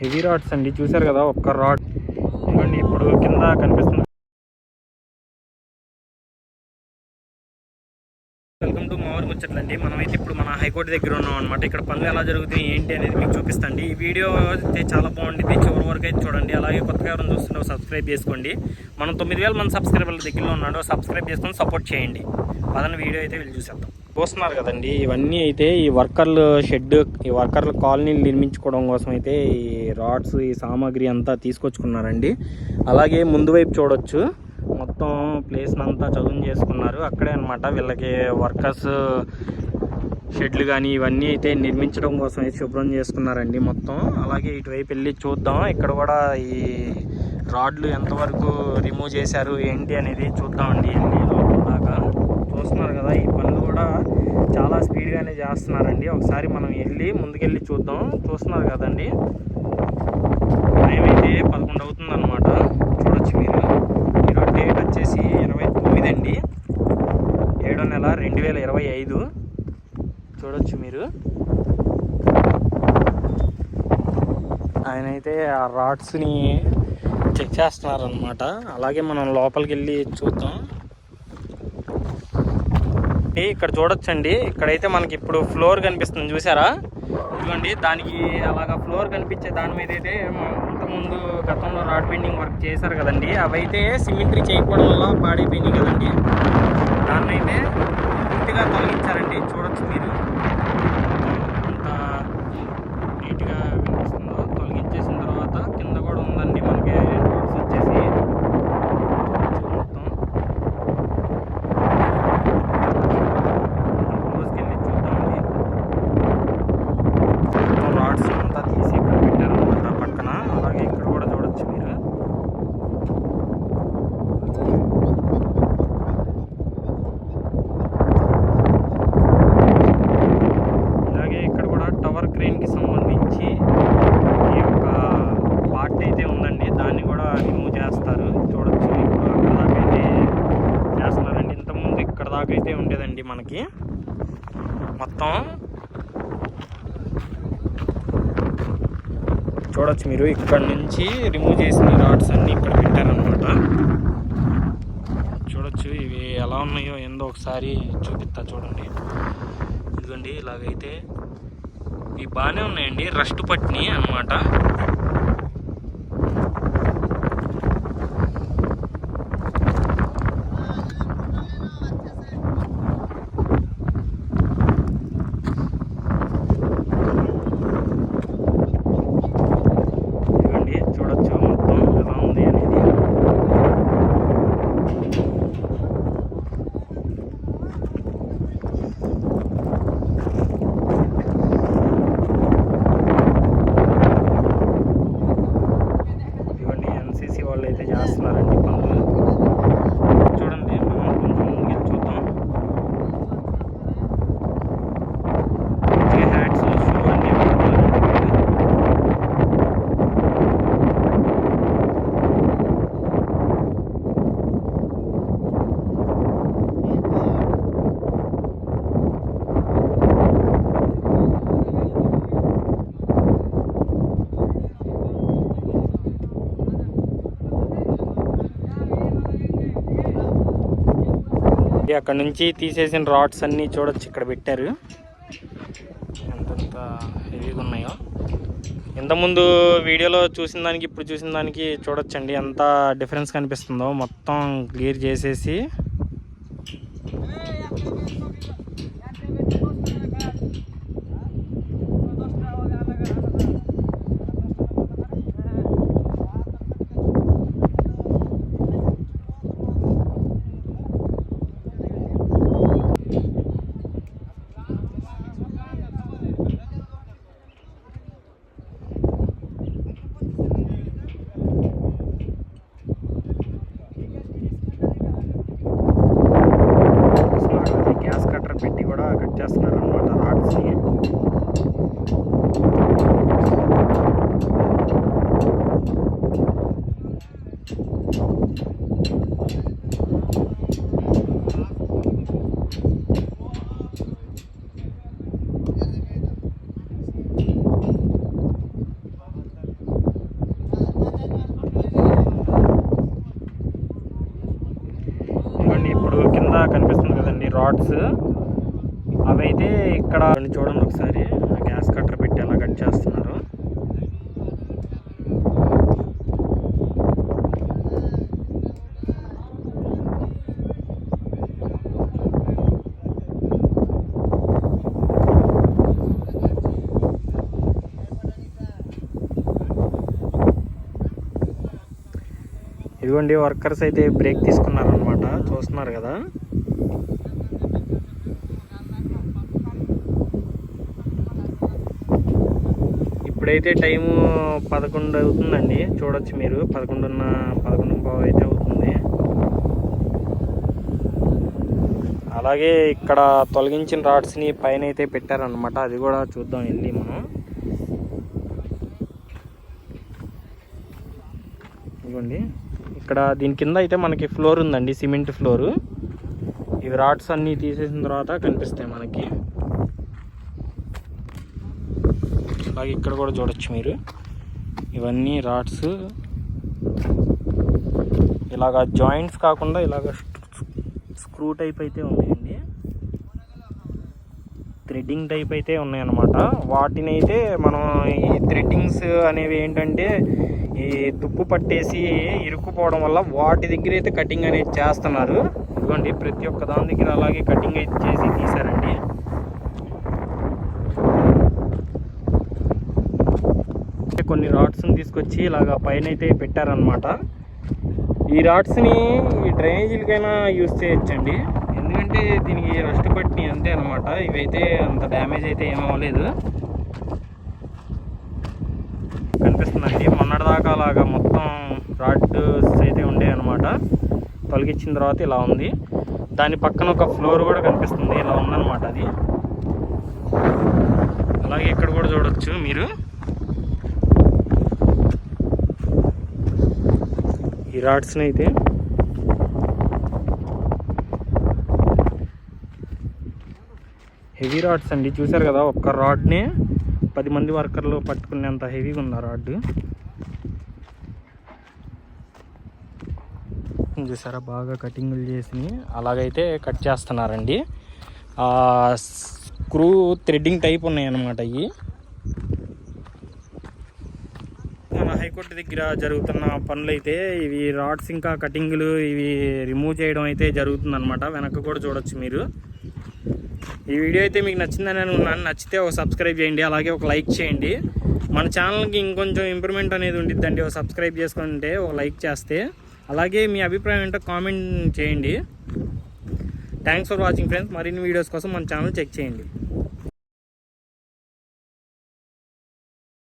Heavy rods అండి. చూసారు కదా ఒక్క రాడ్. ఇవ్వండి ఇప్పుడు కింద కనిపిస్తుంది. వెల్కమ్ టు మావర్ ముచ్చట్లండి మనమైతే ఇప్పుడు మన హైకోర్టు దగ్గర ఉన్నాం అనమాట ఇక్కడ పనులు ఎలా జరుగుతాయి ఏంటి అనేది మీకు చూపిస్తండి. ఈ వీడియో అయితే చాలా బాగుంటుంది చివరి వరకు అయితే చూడండి. అలాగే కొత్తగా ఎవరైనా చూస్తుంటే సబ్స్క్రైబ్ చేసుకోండి. మనం తొమ్మిది వేల మంది సబ్స్క్రైబర్ల దగ్గరలో ఉన్నాడు. సబ్స్క్రైబ్ చేసుకొని సపోర్ట్ చేయండి. అదన వీడియో అయితే వెళ్ళి చూసేద్దాం. చూస్తున్నారు కదండి ఇవన్నీ అయితే ఈ వర్కర్లు షెడ్ ఈ వర్కర్ల కాలనీలు నిర్మించుకోవడం కోసం అయితే ఈ రాడ్స్ ఈ సామాగ్రి అంతా తీసుకొచ్చుకున్నారండి. అలాగే ముందు వైపు చూడొచ్చు. మొత్తం ప్లేస్ అంతా చదువు చేసుకున్నారు. అక్కడే అన్నమాట వీళ్ళకి వర్కర్స్ షెడ్లు కానీ ఇవన్నీ అయితే నిర్మించడం కోసం అయితే శుభ్రం చేసుకున్నారండి మొత్తం. అలాగే ఇటువైపు వెళ్ళి చూద్దాం. ఇక్కడ కూడా ఈ రాడ్లు ఎంతవరకు రిమూవ్ చేశారు ఏంటి అనేది చూద్దామండి. ఎన్ని లోపల దాకా? చూస్తున్నారు కదా ఈ కూడా చాలా స్పీడ్గానే చేస్తున్నారండి. ఒకసారి మనం వెళ్ళి ముందుకెళ్ళి చూద్దాం. చూస్తున్నారు కదండి? టైం అయితే పదకొండు అవుతుంది అనమాట చూడొచ్చు మీరు. ఈరోజు డేట్ వచ్చేసి ఇరవై తొమ్మిది అండి. ఏడో నెల రెండు వేల ఇరవై ఐదు. చూడొచ్చు మీరు. ఆయన అయితే ఆ రాడ్స్ని చెక్ చేస్తున్నారు అనమాట అలాగే మనం లోపలికి వెళ్ళి చూద్దాం. కాబట్టి ఇక్కడ చూడొచ్చండి. ఇక్కడైతే మనకి ఇప్పుడు ఫ్లోర్ కనిపిస్తుంది. చూసారా? ఇదిగోండి దానికి అలాగా ఫ్లోర్ కనిపించే దాని మీద అయితే ఇంతకుముందు గతంలో రాడ్ బెండింగ్ వర్క్ చేశారు కదండి. అవైతే సిమెంట్రీ చేయకపోవడం వల్ల పాడైపోయినాయి కదండి. దాన్ని అయితే పూర్తిగా తొలగించారండి. చూడొచ్చు మీరు అంత నీట్గా వినిపిస్తుందో తొలగించేసిన తర్వాత కింద కూడా ఉందండి మనకి రోడ్స్ వచ్చేసి చూడొచ్చు మొత్తం రోజుకెళ్ళి చూద్దామండి మొత్తం రాడ్స్ అంతా తీసి ఇక్కడ పెట్టారనమాట పక్కన అలాగే ఇక్కడ కూడా చూడొచ్చు మీరు అలాగే ఇక్కడ కూడా టవర్ క్రెయిన్కి సంబంధించి ఈ యొక్క పార్ట్ అయితే ఉందండి దాన్ని కూడా రిమూవ్ చేస్తారు చూడొచ్చు ఇప్పుడు అక్కడ దాకా అయితే చేస్తున్నారండి ఇంతకుముందు ఇక్కడ దాకా అయితే ఉండేదండి మనకి మొత్తం. చూడొచ్చు మీరు ఇక్కడ నుంచి రిమూవ్ చేసిన రాడ్స్ అన్ని ఇక్కడ పెట్టారనమాట చూడొచ్చు ఇవి ఎలా ఉన్నాయో ఏందో ఒకసారి చూపిస్తా చూడండి. ఇదిగోండి ఇలాగైతే ఇవి బాగానే ఉన్నాయండి రస్ట్ పట్టిని అన్నమాట ఇదిగోండి చూడొచ్చు మొత్తం ఎలా ఉంది అనేది ఇవన్నీ ఎన్సీసీ వాళ్ళు అయితే చేస్తున్నారండి పనులు చూడండి మనం కొంచెం ముందుకెళ్ళి చూద్దాం మంచిగా హ్యాట్స్ షూ అన్నీ వాడుతున్నారండి వీళ్ళు. ఇది అక్కడ నుంచి తీసేసిన రాడ్స్ అన్నీ చూడొచ్చు ఇక్కడ పెట్టారు. ఎంతంత హెవీగా ఉన్నాయో. ఇంతకుముందు వీడియోలో చూసిన దానికి ఇప్పుడు చూసిన దానికి చూడొచ్చండి ఎంత డిఫరెన్స్ కనిపిస్తుందో. మొత్తం క్లియర్ చేసేసి. కట్ చేస్తున్నారు అనమాట రాడ్స్ని అవైతే ఇక్కడ చూడండి ఒకసారి. గ్యాస్ కట్టర్ పెట్టి ఎలా కట్ చేస్తున్నారు. ఇదిగోండి వర్కర్స్ అయితే బ్రేక్ తీసుకున్నారనమాట చూస్తున్నారు కదా. ఇప్పుడైతే టైము పదకొండు అవుతుందండి. చూడొచ్చు మీరు. పదకొండున్న పదకొండు పావు అయితే అవుతుంది. అలాగే ఇక్కడ తొలగించిన రాడ్స్ని పైన అయితే పెట్టారనమాట అది కూడా చూద్దాం వెళ్ళి మనం. ఇదిగోండి. ఇక్కడ దీని కింద అయితే మనకి ఫ్లోర్ ఉందండి సిమెంట్ ఫ్లోరు. ఇవి రాడ్స్ అన్నీ తీసేసిన తర్వాత కనిపిస్తాయి మనకి. అలాగే ఇక్కడ కూడా చూడొచ్చు మీరు. ఇవన్నీ రాడ్స్. ఇలాగ జాయింట్స్ కాకుండా ఇలాగ స్క్రూ టైప్ అయితే ఉన్నాయండి. థ్రెడ్డింగ్ టైప్ అయితే ఉన్నాయన్నమాట. వాటిని అయితే మనం ఈ థ్రెడ్డింగ్స్ అనేవి ఏంటంటే ఈ తుప్పు పట్టేసి ఇరుక్కుపోవడం వల్ల వాటి దగ్గర అయితే కటింగ్ అనేది చేస్తున్నారు. ఇదిగోండి ప్రతి ఒక్క దాని దగ్గర అలాగే కటింగ్ అయితే చేసి తీశారండి. కొన్ని రాడ్స్ని తీసుకొచ్చి ఇలాగ పైన అయితే పెట్టారనమాట ఈ రాడ్స్ని ఈ డ్రైనేజీలకైనా యూస్ చేయొచ్చండి. ఎందుకంటే దీనికి రస్ట్ పట్టి అంతే అనమాట ఇవైతే అంత డ్యామేజ్ అయితే ఏమవ్వలేదు కనిపిస్తుందండి. మొన్నటిదాకా అలాగా మొత్తం రాడ్స్ అయితే ఉండే అనమాట తొలగించిన తర్వాత ఇలా ఉంది. దాని పక్కన ఒక ఫ్లోర్ కూడా కనిపిస్తుంది. ఇలా ఉందన్నమాట అది. అలాగే ఇక్కడ కూడా చూడొచ్చు మీరు. ఈ రాడ్స్ని అయితే. హెవీ రాడ్స్ అండి. చూసారు కదా ఒక్క రాడ్నే పది మంది వర్కర్లు పట్టుకునేంత హెవీగా ఉంది ఆ రాడ్ చూసారా బాగా కటింగ్లు చేసి అలాగైతే కట్ చేస్తున్నారండి. స్క్రూ థ్రెడ్డింగ్ టైప్ ఉన్నాయి అన్నమాట ఇవి మన హైకోర్టు దగ్గర జరుగుతున్న పనులు అయితే ఇవి రాడ్స్ ఇంకా కటింగ్లు ఇవి రిమూవ్ చేయడం అయితే జరుగుతుంది అనమాట వెనక్కి కూడా చూడొచ్చు మీరు. ఈ వీడియో అయితే మీకు నచ్చిందని అనుకున్నాను. నచ్చితే ఒక సబ్స్క్రైబ్ చేయండి. అలాగే ఒక లైక్ చేయండి. మన ఛానల్కి ఇంకొంచెం ఇంప్రూవ్మెంట్ అనేది ఉండిద్దండి. ఒక సబ్స్క్రైబ్ చేసుకుంటే ఒక లైక్ చేస్తే. అలాగే మీ అభిప్రాయం ఏంటో కామెంట్ చేయండి. థ్యాంక్స్ ఫర్ వాచింగ్ ఫ్రెండ్స్ మరిన్ని వీడియోస్ కోసం మన ఛానల్ చెక్ చేయండి.